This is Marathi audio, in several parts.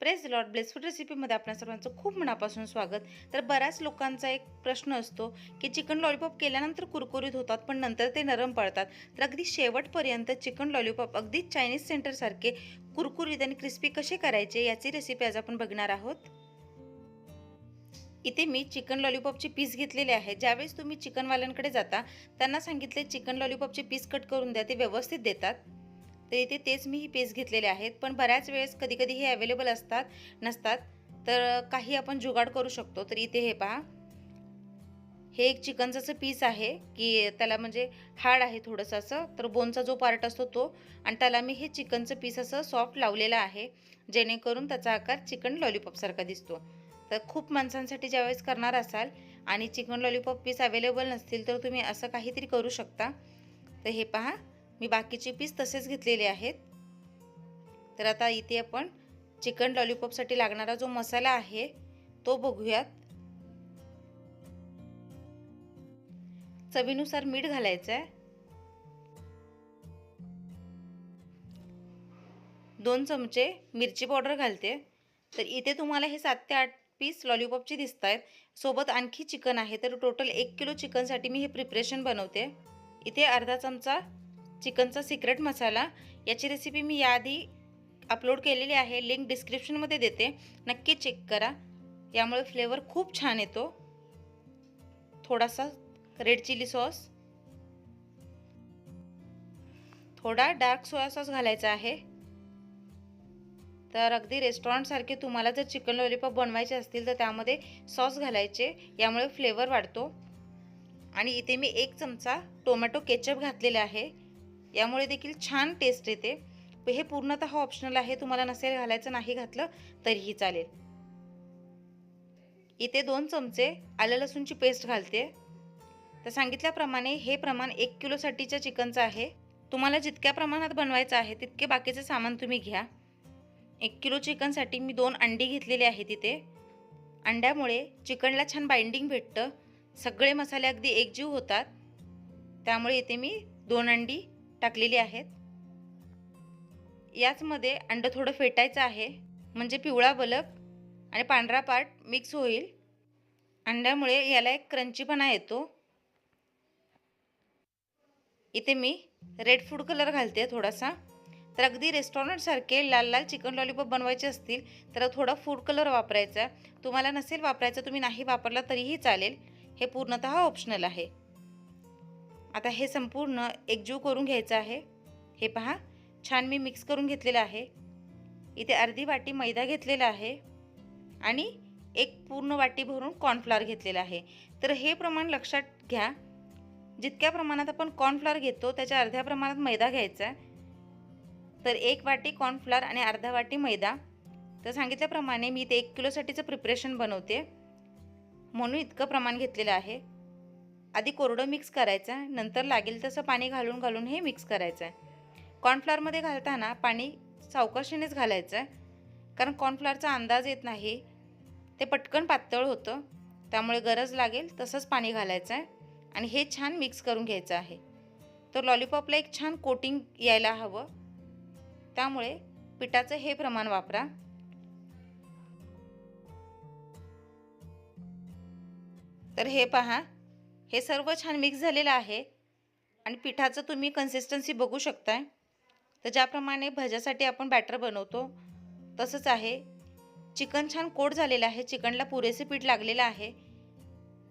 प्रेस लॉट ब्लेसफूड रेसिपीमध्ये आपल्या सर्वांचं खूप मनापासून स्वागत. तर बऱ्याच लोकांचा एक प्रश्न असतो की चिकन लॉलीपॉप केल्यानंतर कुरकुरीत होतात पण नंतर ते नरम पडतात. तर अगदी शेवटपर्यंत चिकन लॉलीपॉप अगदी चायनीज सेंटरसारखे कुरकुरीत आणि क्रिस्पी कसे करायचे याची रेसिपी आज आपण बघणार आहोत. इथे मी चिकन लॉलीपॉपचे पीस घेतलेले आहे ज्यावेळेस तुम्ही चिकनवाल्यांकडे जाता त्यांना सांगितले चिकन लॉलीपॉपचे पीस कट करून द्या ते व्यवस्थित देतात. तर इथे तेच मी ही पीस घेतलेले आहेत. पण बऱ्याच वेळेस कधी हे अवेलेबल असतात नसतात. तर काही आपण जुगाड करू शकतो. तर इथे हे पहा. हे एक चिकनचं पीस आहे की त्याला म्हणजे हाड आहे थोडंसं असं. तर बोनचा जो पार्ट असतो तो. आणि त्याला मी हे चिकनचं पीस असं सॉफ्ट लावलेलं आहे. जेणेकरून त्याचा आकार चिकन लॉलीपॉपसारखा दिसतो. तर खूप माणसांसाठी ज्यावेळेस करणार असाल आणि चिकन लॉलीपॉप पीस अवेलेबल नसतील तर तुम्ही असं काहीतरी करू शकता. तर हे पहा. मी बाकीचे पीस तसेच घेतलेले आहेत. तर आता इथे आपण चिकन लॉलीपॉपसाठी लागणारा जो मसाला आहे तो बघूयात. चवीनुसार मीठ घालायचं आहे. दोन चमचे मिरची पावडर घालते. तर इथे तुम्हाला हे सात ते आठ पीस लॉलीपॉपचे दिसत आहेत सोबत आणखी चिकन आहे तर टोटल एक किलो चिकनसाठी मी हे प्रिपरेशन बनवते. इथे अर्धा चमचा चिकनचा सिक्रेट मसाला. याची रेसिपी मी याआधी अपलोड केलेली आहे. लिंक डिस्क्रिप्शनमध्ये देते. नक्की चेक करा. यामुळे फ्लेवर खूप छान येतो. थोडासा रेड चिली सॉस थोडा डार्क सोया सॉस घालायचा आहे. तर अगदी रेस्टॉरंटसारखे तुम्हाला जर चिकन लॉलीपॉप बनवायचे असतील तर त्यामध्ये सॉस घालायचे. यामुळे फ्लेवर वाढतो. आणि इथे मी एक चमचा टोमॅटो केचप घातलेला आहे. यामुळे देखील छान टेस्ट येते. हे पूर्णतः ऑप्शनल आहे तुम्हाला नसेल घालायचं नाही घातलं तरीही चालेल. इथे दोन चमचे आलं लसूणची पेस्ट घालते. तर सांगितल्याप्रमाणे हे प्रमाण एक किलोसाठीच्या चिकनचं आहे. तुम्हाला जितक्या प्रमाणात बनवायचं आहे तितके बाकीचे सामान तुम्ही घ्या. एक किलो चिकनसाठी मी दोन अंडी घेतलेली आहे तिथे. अंड्यामुळे चिकनला छान बाइंडिंग भेटतं. सगळे मसाले अगदी एकजीव होतात. त्यामुळे इथे मी दोन अंडी टाकलेली आहेत. याचमध्ये अंड थोडं फेटायचं आहे. म्हणजे पिवळा बलक आणि पांढरा पार्ट मिक्स होईल. अंड्यामुळे याला एक क्रंचीपणा येतो. इथे मी रेड फूड कलर घालते थोडासा. तर अगदी रेस्टॉरंटसारखे लाल लाल चिकन लॉलीपॉप बनवायचे असतील तर थोडा फूड कलर वापरायचा. तुम्हाला नसेल वापरायचा तुम्ही नाही वापरला तरीही चालेल. हे पूर्णतः ऑप्शनल आहे. आता हे संपूर्ण एकजीव करून घ्यायचं आहे. हे पहा छान मी मिक्स करून घेतलेलं आहे. इथे अर्धी वाटी मैदा घेतलेला आहे आणि एक पूर्ण वाटी भरून कॉर्नफ्लॉवर घेतलेला आहे. तर हे प्रमाण लक्षात घ्या. जितक्या प्रमाणात आपण कॉर्नफ्लॉवर घेतो त्याच्या अर्ध्या प्रमाणात मैदा घ्यायचा आहे. तर एक वाटी कॉर्नफ्लॉवर आणि अर्धा वाटी मैदा. तर सांगितल्याप्रमाणे मी इथे एक किलोसाठीचं प्रिपरेशन बनवते. म्हणून इतकं प्रमाण घेतलेलं आहे. आधी कोरडं मिक्स करायचं आहे नंतर लागेल तसं पाणी घालून घालून हे मिक्स करायचं. आहे कॉर्नफ्लॉरमध्ये घालताना पाणी सावकाशीनेच घालायचं. आहे कारण कॉर्नफ्लॉरचा अंदाज येत नाही. ते पटकन पातळ होतं. त्यामुळे गरज लागेल तसंच पाणी घालायचं आहे आणि हे छान मिक्स करून घ्यायचं आहे. तर लॉलीपॉपला एक छान कोटिंग यायला हवं. त्यामुळे पिठाचं हे प्रमाण वापरा. तर हे पहा. हे सर्व छान मिक्स झालेलं आहे. आणि पिठाचं तुम्ही कन्सिस्टन्सी बघू शकताय. तर ज्याप्रमाणे भज्यासाठी आपण बॅटर बनवतो तसंच आहे. चिकन छान कोट झालेलं आहे. चिकनला पुरेसे पीठ लागलेलं आहे.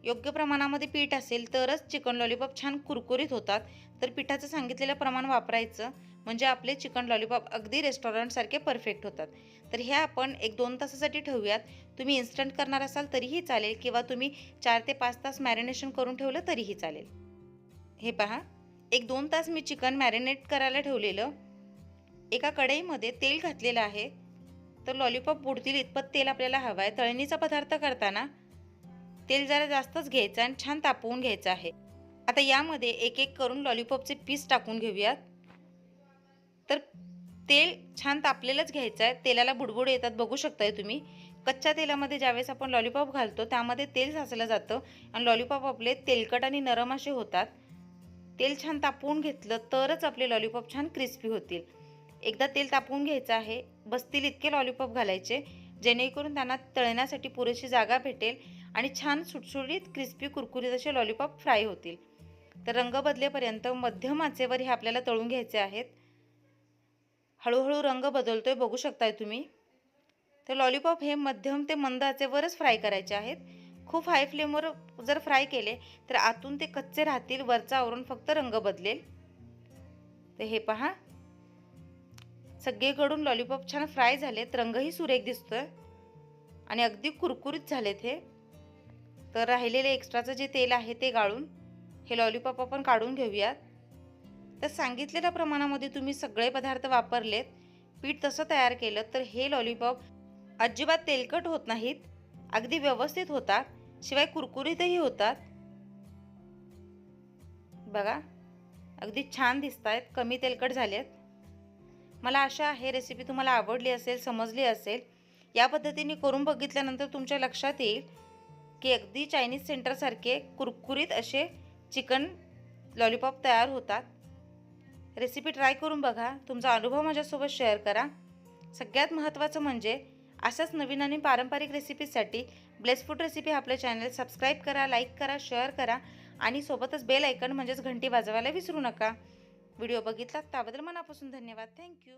योग्य प्रमाणामध्ये पीठ असेल तरच चिकन लॉलीपॉप छान कुरकुरीत होतात. तर पिठाचं सांगितलेलं प्रमाण वापरायचं. म्हणजे आपले चिकन लॉलीपॉप अगदी रेस्टॉरंटसारखे परफेक्ट होतात. तर हे आपण एक दोन तासासाठी ठेवूयात. तुम्ही इन्स्टंट करणार असाल तरीही चालेल किंवा तुम्ही चार ते पाच तास मॅरिनेशन करून ठेवलं तरीही चालेल. हे पहा. एक दोन तास मी चिकन मॅरिनेट करायला ठेवलेलं. एका कढईमध्ये तेल घातलेलं आहे. तर लॉलीपॉप बुडतील इतपत तेल आपल्याला हवं आहे. तळणीचा पदार्थ करताना तेल जरा जास्तच घ्यायचं आणि छान तापवून घ्यायचं आहे. आता यामध्ये एक एक करून लॉलीपॉपचे पीस टाकून घेऊयात. तर तेल छान तापलेलंच घ्यायचं आहे. तेलाला बुडबुड येतात बघू शकताय तुम्ही. कच्च्या तेलामध्ये ज्यावेळेस आपण लॉलीपॉप घालतो त्यामध्ये तेल साचलं जातं आणि लॉलीपॉप आपले तेलकट आणि नरम असे होतात. तेल छान तापवून घेतलं तरच आपले लॉलीपॉप छान क्रिस्पी होतील. एकदा तेल तापवून घ्यायचं आहे. बसतील इतके लॉलीपॉप घालायचे जेणेकरून त्यांना तळण्यासाठी पुरेशी जागा भेटेल आणि छान सुटसुटीत क्रिस्पी कुरकुरीत असे लॉलीपॉप फ्राय होतील. तर रंग बदलेपर्यंत मध्यम आचेवर हे आपल्याला तळून घ्यायचे आहेत. हळूहळू रंग बदलतोय बघू शकताय तुम्ही. तर लॉलीपॉप हे मध्यम ते मंद आचेवरच फ्राय करायचे आहेत. खूप हाय फ्लेमवर जर फ्राय केले तर आतून ते कच्चे राहतील वरचा आवरून फक्त रंग बदलेल. तर हे पहा. सगळीकडून लॉलीपॉप छान फ्राय झालेत रंगही सुरेख दिसतोय. आणि अगदी कुरकुरीत झालेत हे. तर राहिलेले एक्स्ट्राचं जे तेल आहे ते गाळून हे लॉलीपॉप आपण काढून घेऊयात. तर सांगितलेल्या प्रमाणामध्ये तुम्ही सगळे पदार्थ वापरलेत. पीठ तसं तयार केलं तर हे लॉलीपॉप अजिबात तेलकट होत नाहीत. अगदी व्यवस्थित होतात. शिवाय कुरकुरीतही होतात. बघा अगदी छान दिसत आहेत कमी तेलकट झालेत. मला आशा आहे रेसिपी तुम्हाला आवडली असेल समजली असेल. या पद्धतीने करून बघितल्यानंतर तुमच्या लक्षात येईल की अगदी चायनीज सेंटरसारखे कुरकुरीत असे चिकन लॉलीपॉप तयार होतात. रेसिपी ट्राय करून बघा. तुमचा अनुभव माझ्यासोबत शेअर करा. सगळ्यात महत्त्वाचं म्हणजे अशाच नवीन आणि पारंपरिक रेसिपीसाठी ब्लेस फूड रेसिपी आपलं चॅनल सबस्क्राईब करा लाईक करा शेअर करा आणि सोबतच बेल ऐकन म्हणजेच घंटी वाजवायला विसरू नका. व्हिडिओ बघितलात त्याबद्दल मनापासून धन्यवाद. थँक्यू